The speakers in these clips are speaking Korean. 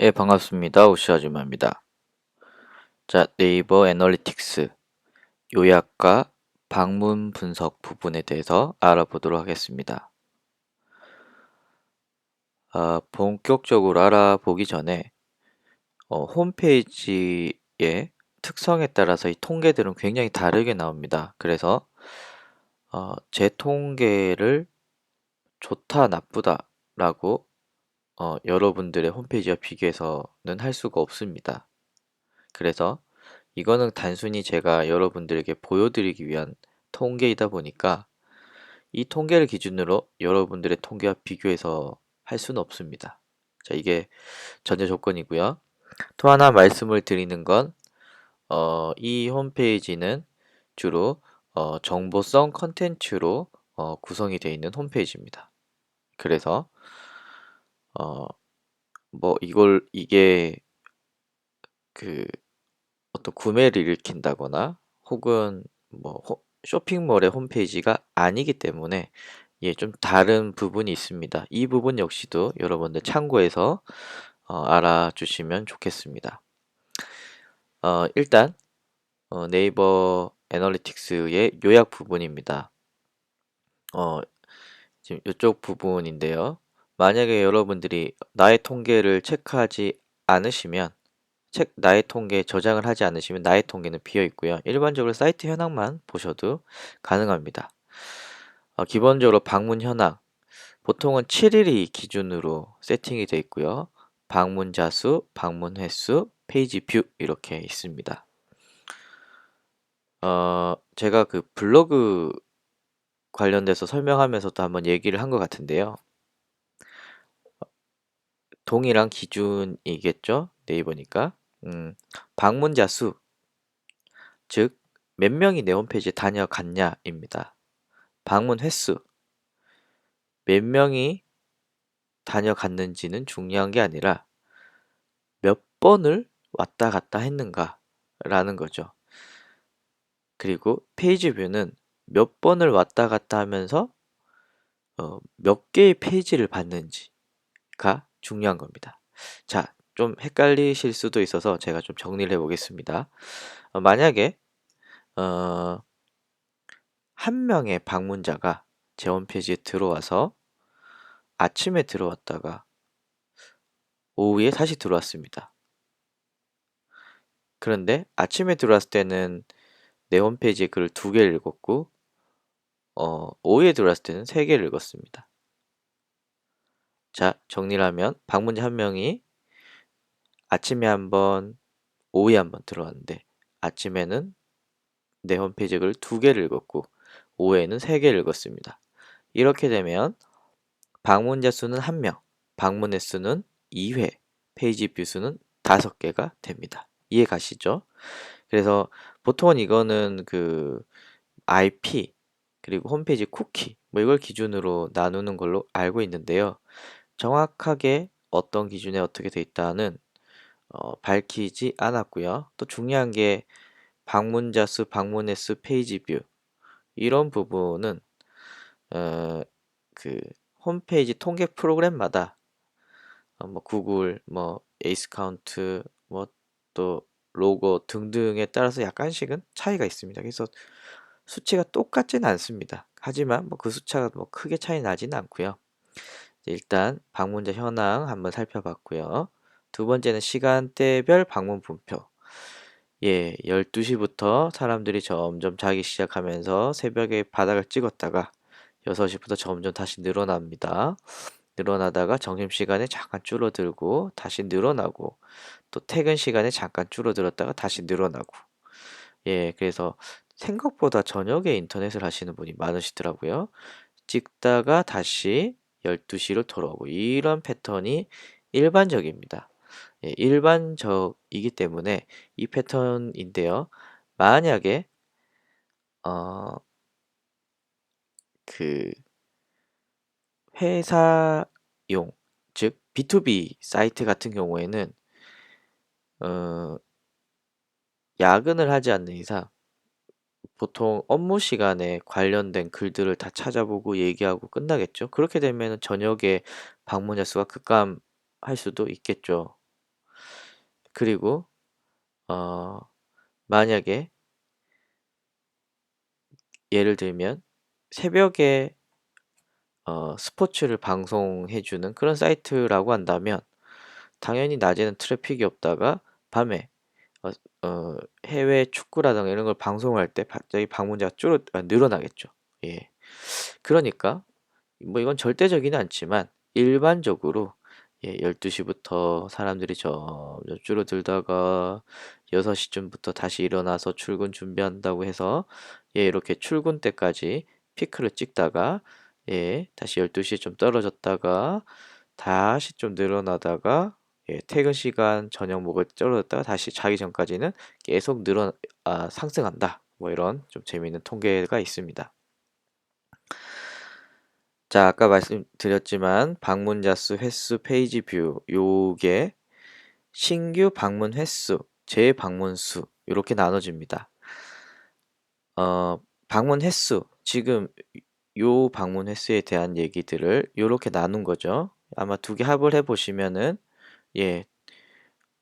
예, 반갑습니다. 오시 아줌마입니다. 자, 네이버 애널리틱스 요약과 방문 분석 부분에 대해서 알아보도록 하겠습니다. 아, 본격적으로 알아보기 전에 어, 홈페이지의 특성에 따라서 이 통계들은 굉장히 다르게 나옵니다. 그래서 어, 제 통계를 좋다, 나쁘다 라고 어, 여러분들의 홈페이지와 비교해서는 할 수가 없습니다. 그래서 이거는 단순히 제가 여러분들에게 보여드리기 위한 통계이다 보니까 이 통계를 기준으로 여러분들의 통계와 비교해서 할 수는 없습니다. 자, 이게 전제 조건이고요. 또 하나 말씀을 드리는 건, 어, 이 홈페이지는 주로 어, 정보성 컨텐츠로 어, 구성이 되어 있는 홈페이지입니다. 그래서 어, 뭐 이걸 이게 그 어떤 구매를 일으킨다거나 혹은 뭐 호- 쇼핑몰의 홈페이지가 아니기 때문에 예, 좀 다른 부분이 있습니다. 이 부분 역시도 여러분들 참고해서 어, 알아주시면 좋겠습니다. 어, 일단 어, 네이버 애널리틱스의 요약 부분입니다. 어, 지금 이쪽 부분인데요. 만약에 여러분들이 나의 통계를 체크하지 않으시면 책 나의 통계 저장을 하지 않으시면 나의 통계는 비어 있고요. 일반적으로 사이트 현황만 보셔도 가능합니다. 어, 기본적으로 방문 현황 보통은 7일이 기준으로 세팅이 되어 있고요. 방문자 수, 방문 횟수, 페이지 뷰 이렇게 있습니다. 어, 제가 그 블로그 관련돼서 설명하면서도 한번 얘기를 한 것 같은데요. 동일한 기준이겠죠? 네이버니까. 음, 방문자 수, 즉, 몇 명이 내 홈페이지에 다녀갔냐입니다. 방문 횟수, 몇 명이 다녀갔는지는 중요한 게 아니라 몇 번을 왔다 갔다 했는가라는 거죠. 그리고 페이지 뷰는 몇 번을 왔다 갔다 하면서 어, 몇 개의 페이지를 봤는지가 중요한 겁니다. 자, 좀 헷갈리실 수도 있어서 제가 좀 정리를 해 보겠습니다. 어, 만약에 어, 한 명의 방문자가 제 홈페이지에 들어와서 아침에 들어왔다가 오후에 다시 들어왔습니다. 그런데 아침에 들어왔을 때는 내 홈페이지에 글을 두 개를 읽었고 어, 오후에 들어왔을 때는 세 개를 읽었습니다. 자, 정리를 하면 방문자 한 명이 아침에 한 번, 오후에 한 번 들어왔는데 아침에는 내 홈페이지 글을 두 개를 읽었고 오후에는 세 개를 읽었습니다. 이렇게 되면 방문자 수는 한 명, 방문 횟수는 2회, 페이지 뷰 수는 다섯 개가 됩니다. 이해 가시죠? 그래서 보통은 이거는 그 IP 그리고 홈페이지 쿠키 뭐 이걸 기준으로 나누는 걸로 알고 있는데요. 정확하게 어떤 기준에 어떻게 돼 있다는 어, 밝히지 않았고요. 또 중요한 게 방문자 수, 방문 횟수, 페이지 뷰 이런 부분은 어, 그 홈페이지 통계 프로그램마다 어, 뭐 구글, 뭐 에이스 카운트, 뭐 또 로고 등등에 따라서 약간씩은 차이가 있습니다. 그래서 수치가 똑같지는 않습니다. 하지만 뭐그 숫자가 뭐 크게 차이 나지는 않고요. 일단 방문자 현황 한번 살펴봤고요. 두 번째는 시간대별 방문 분표. 예, 12시부터 사람들이 점점 자기 시작하면서 새벽에 바닥을 찍었다가 6시부터 점점 다시 늘어납니다. 늘어나다가 점심시간에 잠깐 줄어들고 다시 늘어나고 또 퇴근 시간에 잠깐 줄어들었다가 다시 늘어나고 예, 그래서 생각보다 저녁에 인터넷을 하시는 분이 많으시더라고요. 찍다가 다시 12시로 돌아오고 이런 패턴이 일반적입니다. 예, 일반적이기 때문에 이 패턴인데요. 만약에 어, 그 회사용 즉 B2B 사이트 같은 경우에는 어, 야근을 하지 않는 이상 보통 업무 시간에 관련된 글들을 다 찾아보고 얘기하고 끝나겠죠. 그렇게 되면 저녁에 방문자 수가 급감할 수도 있겠죠. 그리고 어, 만약에 예를 들면 새벽에 어, 스포츠를 방송해 주는 그런 사이트라고 한다면 당연히 낮에는 트래픽이 없다가 밤에 어, 어, 해외 축구라든가 이런 걸 방송할 때 갑자기 방문자가 줄어 아, 늘어나겠죠. 예. 그러니까 뭐 이건 절대적이는 않지만 일반적으로 예, 12시부터 사람들이 점점 줄어들다가 6시쯤부터 다시 일어나서 출근 준비한다고 해서 예, 이렇게 출근 때까지 피크를 찍다가 예, 다시 12시에 좀 떨어졌다가 다시 좀 늘어나다가 예, 퇴근 시간 저녁 먹을 떨어졌다가 다시 자기 전까지는 계속 늘어 아, 상승한다. 뭐 이런 좀 재미있는 통계가 있습니다. 자, 아까 말씀드렸지만 방문자 수, 횟수, 페이지 뷰 요게 신규 방문 횟수, 재방문 수 이렇게 나눠집니다. 어, 방문 횟수 지금 요 방문 횟수에 대한 얘기들을 이렇게 나눈 거죠. 아마 두 개 합을 해 보시면은 예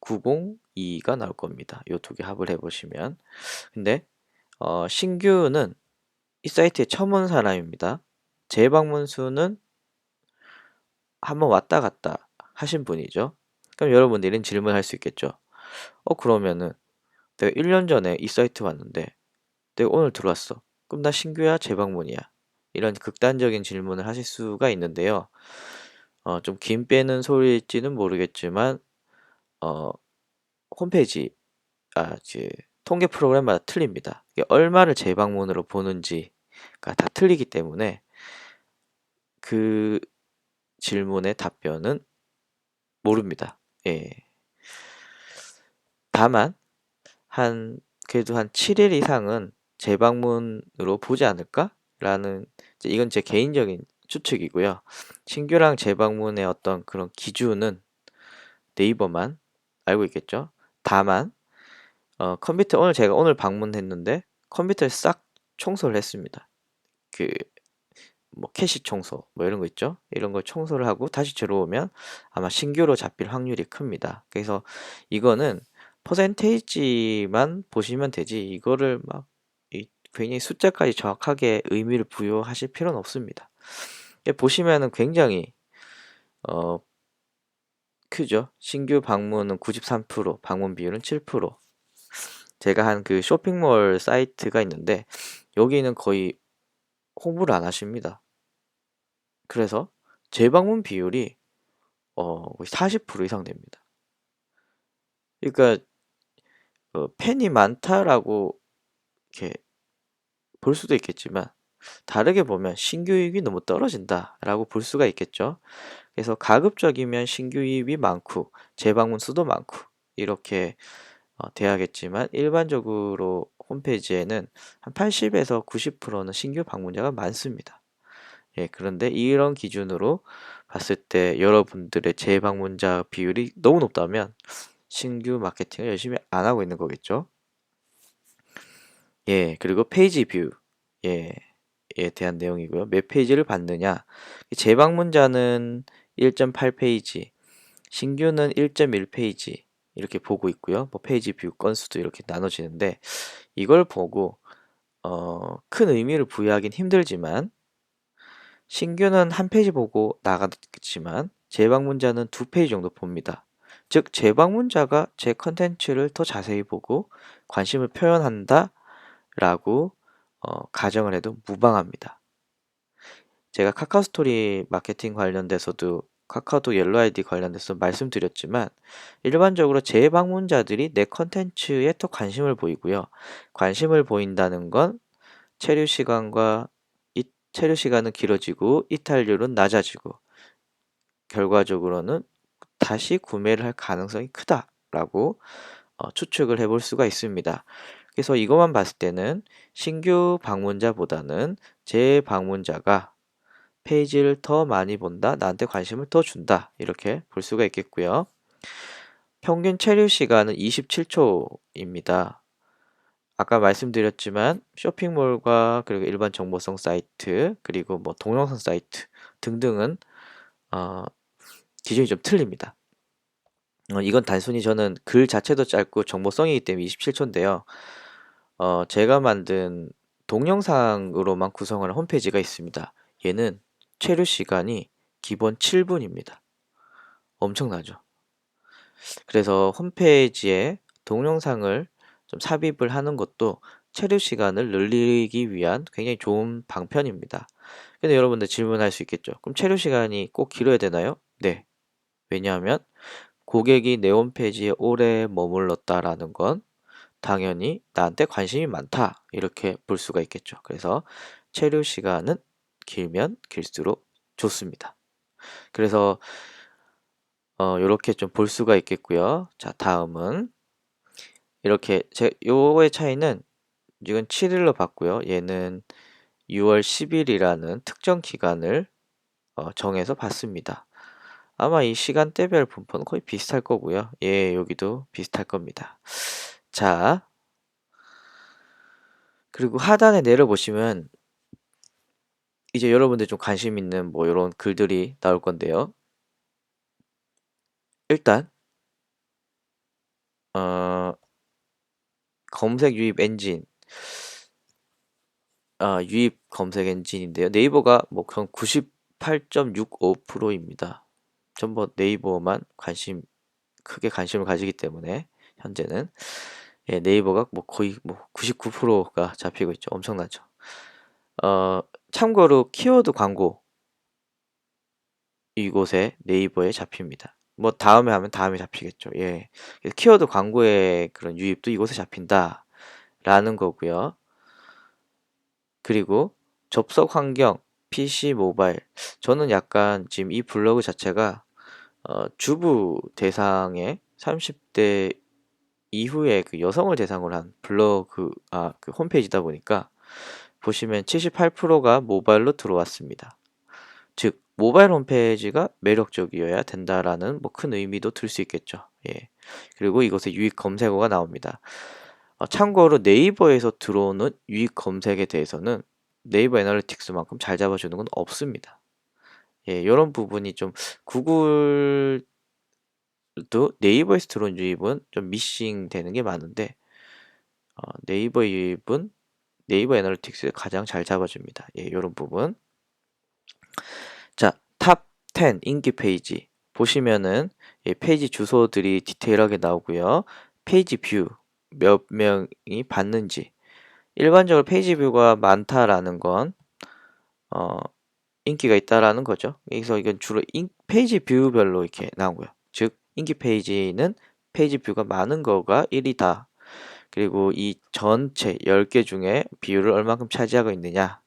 902가 나올 겁니다. 요 두 개 합을 해 보시면 근데 어, 신규는 이 사이트에 처음 온 사람입니다. 재방문 수는 한번 왔다 갔다 하신 분이죠. 그럼 여러분들은 질문할 수 있겠죠. 어, 그러면은 내가 1년 전에 이 사이트 왔는데 내가 오늘 들어왔어. 그럼 나 신규야, 재방문이야? 이런 극단적인 질문을 하실 수가 있는데요. 어, 좀긴 빼는 소리일지는 모르겠지만 어, 홈페이지 아, 그 통계 프로그램마다 틀립니다. 이게 얼마를 재방문으로 보는지가 다 틀리기 때문에 그 질문의 답변은 모릅니다. 예. 다만 한 그래도 한 7일 이상은 재방문으로 보지 않을까라는 이건 제 개인적인 추측이고요. 신규랑 재방문의 어떤 그런 기준은 네이버만 알고 있겠죠. 다만 어, 컴퓨터 오늘 제가 오늘 방문했는데 컴퓨터를 싹 청소를 했습니다. 그 뭐 캐시 청소 뭐 이런 거 있죠. 이런 걸 청소를 하고 다시 들어오면 아마 신규로 잡힐 확률이 큽니다. 그래서 이거는 퍼센테이지만 보시면 되지 이거를 막 괜히 숫자까지 정확하게 의미를 부여하실 필요는 없습니다. 보시면은 굉장히 어 크죠. 신규 방문은 93%, 방문 비율은 7%. 제가 한 그 쇼핑몰 사이트가 있는데 여기는 거의 홍보를 안 하십니다. 그래서 재방문 비율이 어, 거의 40% 이상 됩니다. 그러니까 어, 팬이 많다라고 이렇게 볼 수도 있겠지만 다르게 보면 신규이익이 너무 떨어진다라고 볼 수가 있겠죠. 그래서 가급적이면 신규이익이 많고 재방문 수도 많고 이렇게 어, 돼야겠지만 일반적으로 홈페이지에는 한 80에서 90%는 신규 방문자가 많습니다. 예, 그런데 이런 기준으로 봤을 때 여러분들의 재방문자 비율이 너무 높다면 신규 마케팅을 열심히 안 하고 있는 거겠죠. 예, 그리고 페이지 뷰. 예, 에 대한 내용이고요. 몇 페이지를 받느냐. 재방문자는 1.8페이지, 신규는 1.1페이지 이렇게 보고 있고요. 뭐 페이지 뷰 건수도 이렇게 나눠지는데 이걸 보고 어, 큰 의미를 부여하긴 힘들지만 신규는 한 페이지 보고 나가겠지만 재방문자는 두 페이지 정도 봅니다. 즉 재방문자가 제 컨텐츠를 더 자세히 보고 관심을 표현한다 라고 어, 가정을 해도 무방합니다. 제가 카카오 스토리 마케팅 관련돼서도 카카오톡 옐로 아이디 관련돼서 말씀드렸지만 일반적으로 재방문자들이 내 컨텐츠에 더 관심을 보이고요. 관심을 보인다는 건 체류 시간과 이, 체류 시간은 길어지고 이탈률은 낮아지고 결과적으로는 다시 구매를 할 가능성이 크다라고 어, 추측을 해볼 수가 있습니다. 그래서 이것만 봤을 때는 신규 방문자보다는 재방문자가 페이지를 더 많이 본다, 나한테 관심을 더 준다 이렇게 볼 수가 있겠고요. 평균 체류 시간은 27초입니다. 아까 말씀드렸지만 쇼핑몰과 그리고 일반 정보성 사이트 그리고 뭐 동영상 사이트 등등은 어, 기준이 좀 틀립니다. 어, 이건 단순히 저는 글 자체도 짧고 정보성이기 때문에 27초인데요. 어, 제가 만든 동영상으로만 구성하는 홈페이지가 있습니다. 얘는 체류 시간이 기본 7분입니다. 엄청나죠? 그래서 홈페이지에 동영상을 좀 삽입을 하는 것도 체류 시간을 늘리기 위한 굉장히 좋은 방편입니다. 근데 여러분들 질문할 수 있겠죠. 그럼 체류 시간이 꼭 길어야 되나요? 네. 왜냐하면 고객이 내 홈페이지에 오래 머물렀다라는 건 당연히 나한테 관심이 많다. 이렇게 볼 수가 있겠죠. 그래서 체류 시간은 길면 길수록 좋습니다. 그래서 어, 이렇게 좀 볼 수가 있겠고요. 자, 다음은 이렇게 제 요거의 차이는 이건 7일로 봤고요. 얘는 6월 10일이라는 특정 기간을 어, 정해서 봤습니다. 아마 이 시간대별 분포는 거의 비슷할 거고요. 예, 여기도 비슷할 겁니다. 자, 그리고 하단에 내려보시면 이제 여러분들 좀 관심 있는 뭐 이런 글들이 나올 건데요. 일단 어, 검색 유입 엔진 아, 유입 검색 엔진인데요. 네이버가 뭐 98.65%입니다. 전부 네이버만 관심 크게 관심을 가지기 때문에 현재는 예, 네이버가 뭐 거의 뭐 99%가 잡히고 있죠. 엄청나죠. 어, 참고로 키워드 광고 이곳에 네이버에 잡힙니다. 뭐 다음에 하면 다음에 잡히겠죠. 예. 키워드 광고의 그런 유입도 이곳에 잡힌다. 라는 거고요. 그리고 접속 환경, PC, 모바일. 저는 약간 지금 이 블로그 자체가 어, 주부 대상의 30대 이후에 그 여성을 대상으로 한 블로그, 아, 그 홈페이지다 보니까 보시면 78%가 모바일로 들어왔습니다. 즉, 모바일 홈페이지가 매력적이어야 된다라는 뭐 큰 의미도 들 수 있겠죠. 예. 그리고 이곳에 유익 검색어가 나옵니다. 어, 참고로 네이버에서 들어오는 유익 검색에 대해서는 네이버 애널리틱스만큼 잘 잡아주는 건 없습니다. 예, 이런 부분이 좀 구글 도 네이버에서 들어온 유입은 좀 미싱 되는 게 많은데 어, 네이버 유입은 네이버 애널리틱스에 가장 잘 잡아줍니다. 예, 이런 부분. 자, 탑 10 인기 페이지 보시면은 예, 페이지 주소들이 디테일하게 나오고요. 페이지 뷰 몇 명이 봤는지 일반적으로 페이지 뷰가 많다라는 건 어, 인기가 있다라는 거죠. 여기서 이건 주로 인, 페이지 뷰별로 이렇게 나오고요. 즉 인기 페이지는 페이지 뷰가 많은 거가 1이다. 그리고 이 전체 10개 중에 비율을 얼마큼 차지하고 있느냐.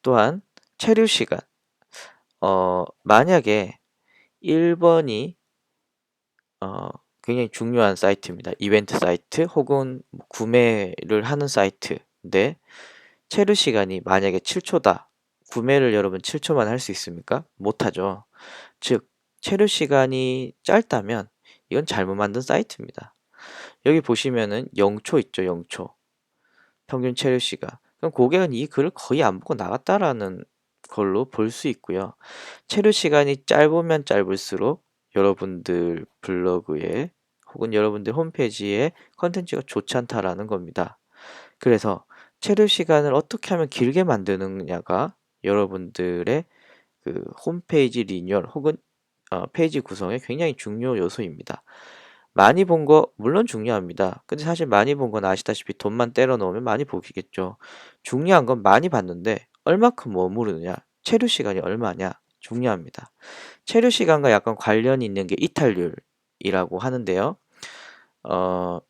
또한 체류 시간. 어, 만약에 1번이 어, 굉장히 중요한 사이트입니다. 이벤트 사이트 혹은 뭐 구매를 하는 사이트인데 체류 시간이 만약에 7초다. 구매를 여러분 7초만 할 수 있습니까? 못하죠. 즉 체류 시간이 짧다면 이건 잘못 만든 사이트입니다. 여기 보시면은 0초 있죠, 0초. 평균 체류 시간. 그럼 고객은 이 글을 거의 안 보고 나갔다라는 걸로 볼 수 있고요. 체류 시간이 짧으면 짧을수록 여러분들 블로그에 혹은 여러분들 홈페이지에 컨텐츠가 좋지 않다라는 겁니다. 그래서 체류 시간을 어떻게 하면 길게 만드느냐가 여러분들의 그 홈페이지 리뉴얼 혹은 어, 페이지 구성에 굉장히 중요 요소입니다. 많이 본 거 물론 중요합니다. 근데 사실 많이 본 건 아시다시피 돈만 때려 넣으면 많이 보시겠죠. 중요한 건 많이 봤는데 얼마큼 머무르느냐, 체류 시간이 얼마냐 중요합니다. 체류 시간과 약간 관련이 있는 게 이탈률이라고 하는데요. 어,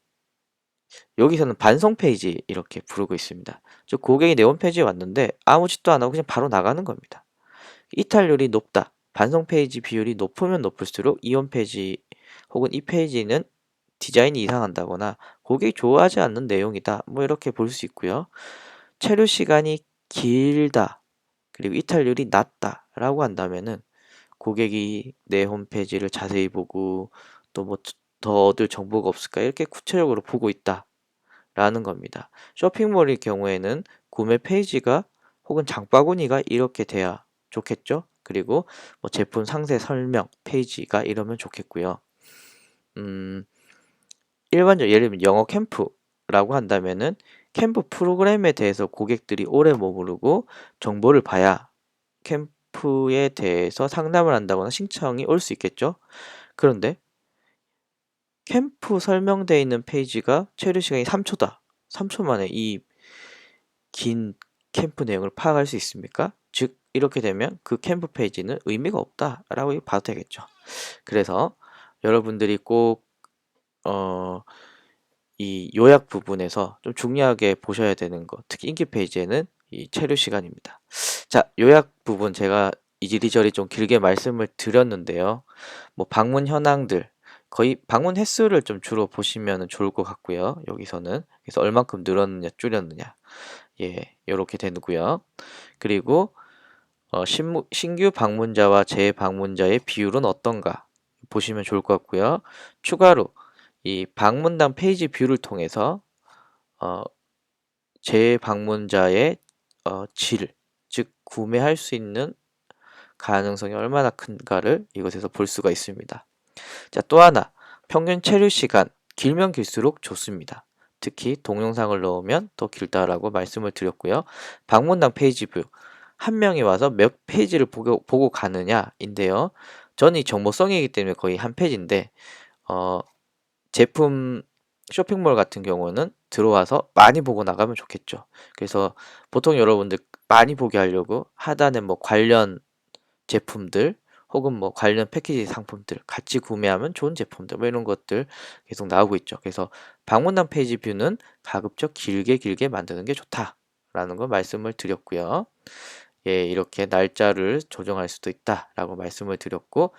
여기서는 반송 페이지 이렇게 부르고 있습니다. 즉 고객이 내 홈페이지에 왔는데 아무 짓도 안 하고 그냥 바로 나가는 겁니다. 이탈률이 높다. 반송 페이지 비율이 높으면 높을수록 이 홈 페이지 혹은 이 페이지는 디자인이 이상한다거나 고객이 좋아하지 않는 내용이다. 뭐 이렇게 볼 수 있고요. 체류 시간이 길다. 그리고 이탈률이 낮다. 라고 한다면은 고객이 내 홈페이지를 자세히 보고 또 뭐 더 얻을 정보가 없을까 이렇게 구체적으로 보고 있다. 라는 겁니다. 쇼핑몰의 경우에는 구매 페이지가 혹은 장바구니가 이렇게 돼야 좋겠죠? 그리고 뭐 제품 상세 설명 페이지가 이러면 좋겠고요. 음, 일반적 예를 들면 영어 캠프라고 한다면은 캠프 프로그램에 대해서 고객들이 오래 머무르고 정보를 봐야 캠프에 대해서 상담을 한다거나 신청이 올 수 있겠죠. 그런데 캠프 설명되어 있는 페이지가 체류 시간이 3초다. 3초 만에 이 긴 캠프 내용을 파악할 수 있습니까? 즉 이렇게 되면 그 캠프 페이지는 의미가 없다라고 봐도 되겠죠. 그래서 여러분들이 꼭 어, 이 요약 부분에서 좀 중요하게 보셔야 되는 거, 특히 인기 페이지에는 이 체류 시간입니다. 자, 요약 부분 제가 이리저리 좀 길게 말씀을 드렸는데요. 뭐 방문 현황들, 거의 방문 횟수를 좀 주로 보시면 좋을 것 같고요. 여기서는 그래서 얼만큼 늘었느냐 줄였느냐 예 이렇게 되고요. 그리고 어, 신무, 신규 방문자와 재방문자의 비율은 어떤가 보시면 좋을 것 같고요. 추가로 이 방문당 페이지 뷰를 통해서 어, 재방문자의 어, 질, 즉 구매할 수 있는 가능성이 얼마나 큰가를 이것에서 볼 수가 있습니다. 자, 또 하나 평균 체류 시간 길면 길수록 좋습니다. 특히 동영상을 넣으면 더 길다라고 말씀을 드렸고요. 방문당 페이지 뷰. 한 명이 와서 몇 페이지를 보고, 보고 가느냐인데요. 저는 이 정보성이기 때문에 거의 한 페이지인데, 어, 제품 쇼핑몰 같은 경우는 들어와서 많이 보고 나가면 좋겠죠. 그래서 보통 여러분들 많이 보게 하려고 하단에 뭐 관련 제품들 혹은 뭐 관련 패키지 상품들 같이 구매하면 좋은 제품들 뭐 이런 것들 계속 나오고 있죠. 그래서 방문단 페이지 뷰는 가급적 길게 길게 만드는 게 좋다라는 거 말씀을 드렸고요. 예, 이렇게 날짜를 조정할 수도 있다라고 말씀을 드렸고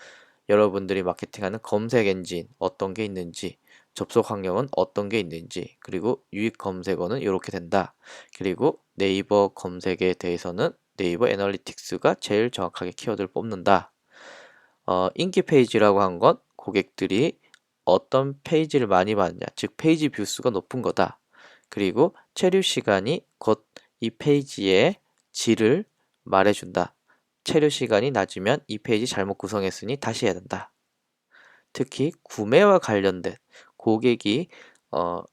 여러분들이 마케팅하는 검색 엔진 어떤 게 있는지 접속 환경은 어떤 게 있는지 그리고 유익 검색어는 이렇게 된다. 그리고 네이버 검색에 대해서는 네이버 애널리틱스가 제일 정확하게 키워드를 뽑는다. 어, 인기 페이지라고 한 건 고객들이 어떤 페이지를 많이 봤냐, 즉 페이지 뷰 수가 높은 거다. 그리고 체류 시간이 곧 이 페이지의 질을 말해준다. 체류 시간이 낮으면 이 페이지 잘못 구성했으니 다시 해야 된다. 특히 구매와 관련된 고객이 어,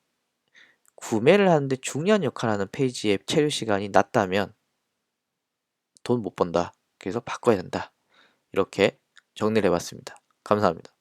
구매를 하는데 중요한 역할을 하는 페이지의 체류 시간이 낮다면 돈 못 번다. 그래서 바꿔야 된다. 이렇게 정리를 해봤습니다. 감사합니다.